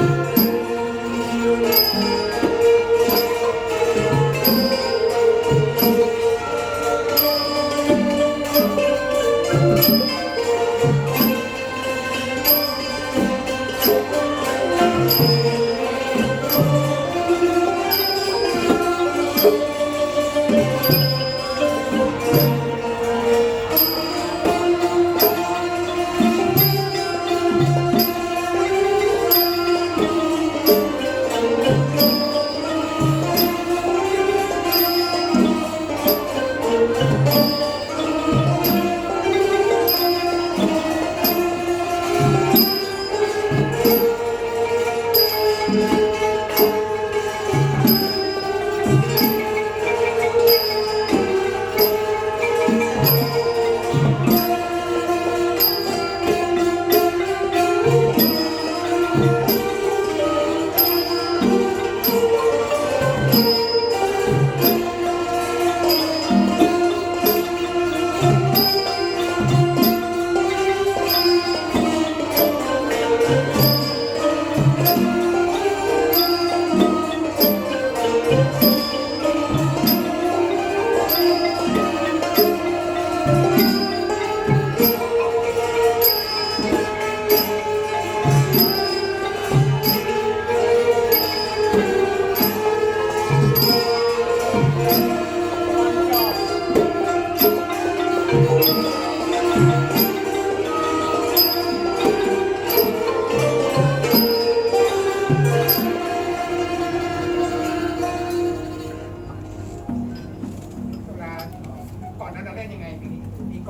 เ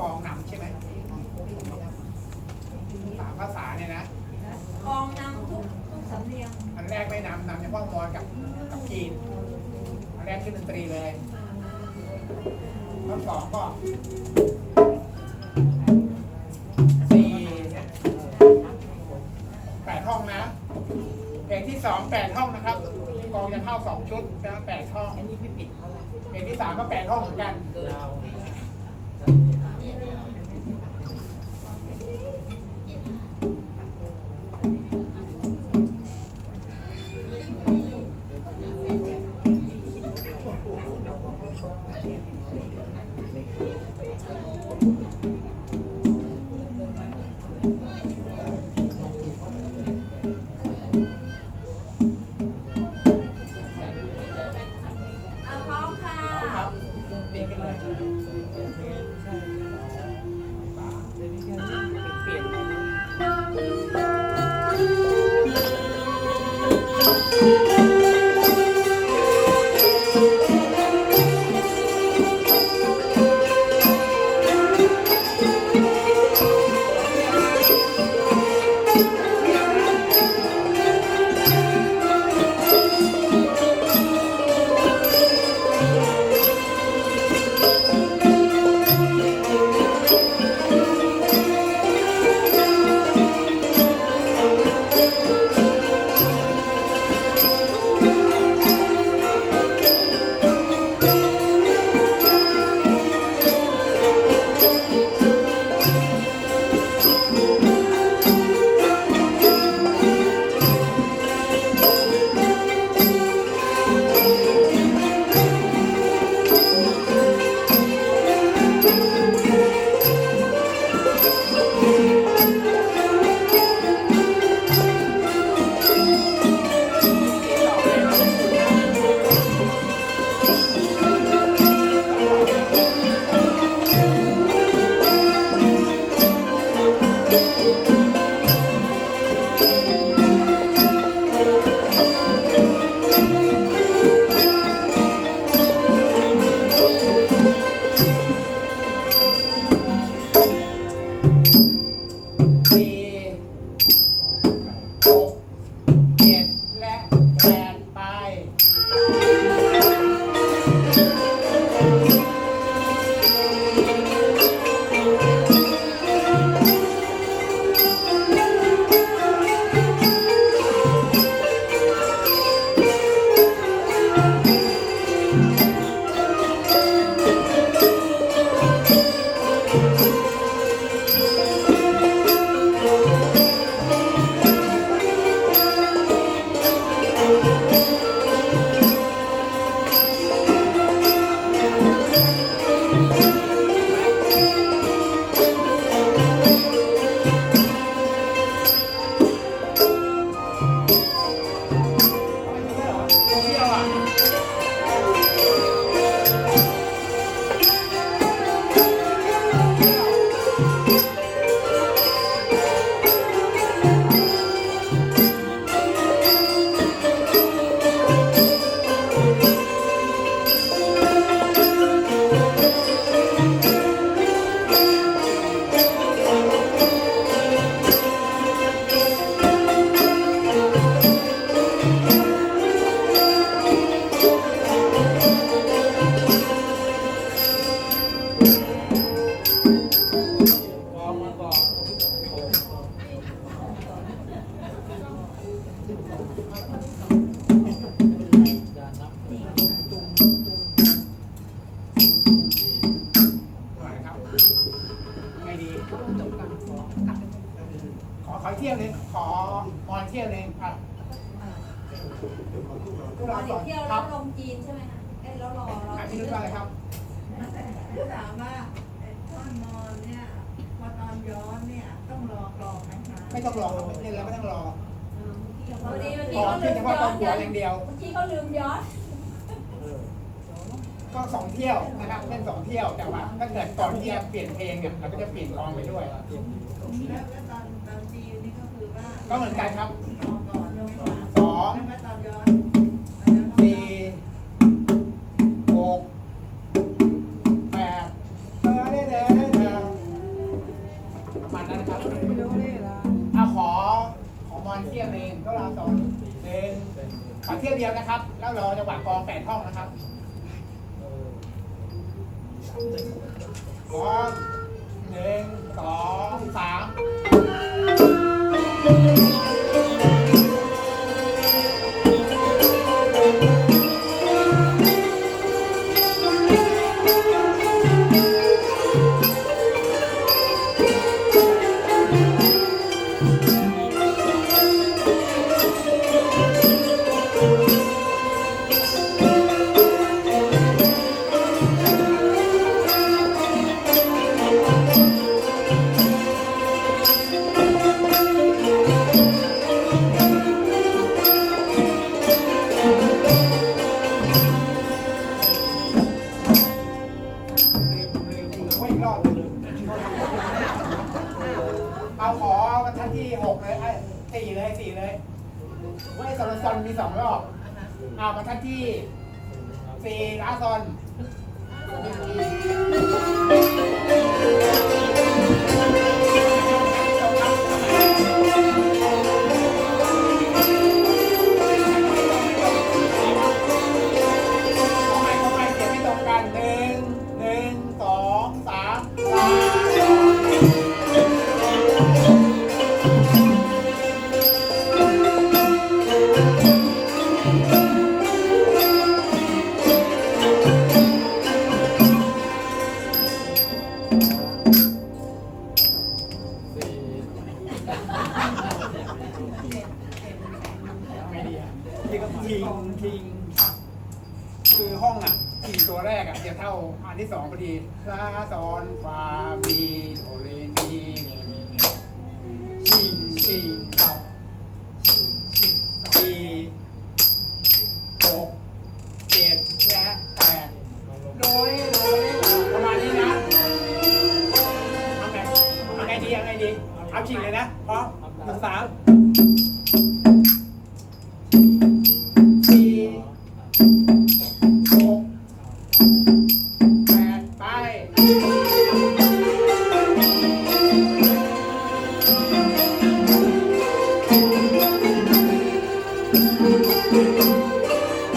กองนำใช่ไหมสามภาษาเนี่ยนะกองนำทุกทุกสำเนียงอันแรกไม่นำนำเฉพาะมอญกับกับจีนอันแรกขึ้นดนตรีเลยข้อสองก็สี่เนี่ยแปดห้องนะเพลงที่สองแปดห้องนะครับกองจะเข้าสองชุดนะแปดห้องอันนี้พี่ปิดเพลงที่สามก็แปดห้องเหมือนกัน มอนเที่ยวหนึงครับพวกรอเราสเด็อกนเที่ยวคแล้รัวบลงจีนใช่ไหมคะเอ้ยแล้วรอรออะพี่นุชว่าอะไรครับถามว่าไอ้ท่อนมอนเนี่ยพอตอนย้อนเนี่ยต้องรอกรองไหมคะไม่ต้องรอเล่นแล้วไม่ต้องรอพอดีเมื่อขกี้อเขาลืเพียงมเฉพาะย้ตออนนหัวกันอย่างเดียว เมื่อกี้เขาลืมย้อนก็สองเที่ยวนะครับเล่นสองเที่ยวแต่ว่าถ้าเกิดก่อนที่จะเปลี่ยนเพลงเนี่ยเราก็จะเปลี่ยนกลองไปด้วย แล้วแล้วตอนตอนจีนนี่ ก็เหมือนกันครับสองสี่หกแปดเออได้เลยได้เลยประมาณนั้นนะครับเอาขอขอมอนเที่ยวเองก็เราสองเดินขอเที่ยวเดียวนะครับ แล้วรอจังหวะกองแปดห้องนะครับพร้อมหนึ่งสองสาม สี่อาซอน ตัวแรกอะจะเท่าอันที่สองพอดีลาซอนฟามีโอเรนีชิงชิงเก้าสี่หกเจ็ดและแปดโดยโดยประมาณนี้นะทำไงทำไงดีทำไงดีเอาจริงเลยนะพร้อมหนึ่งสาม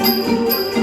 Música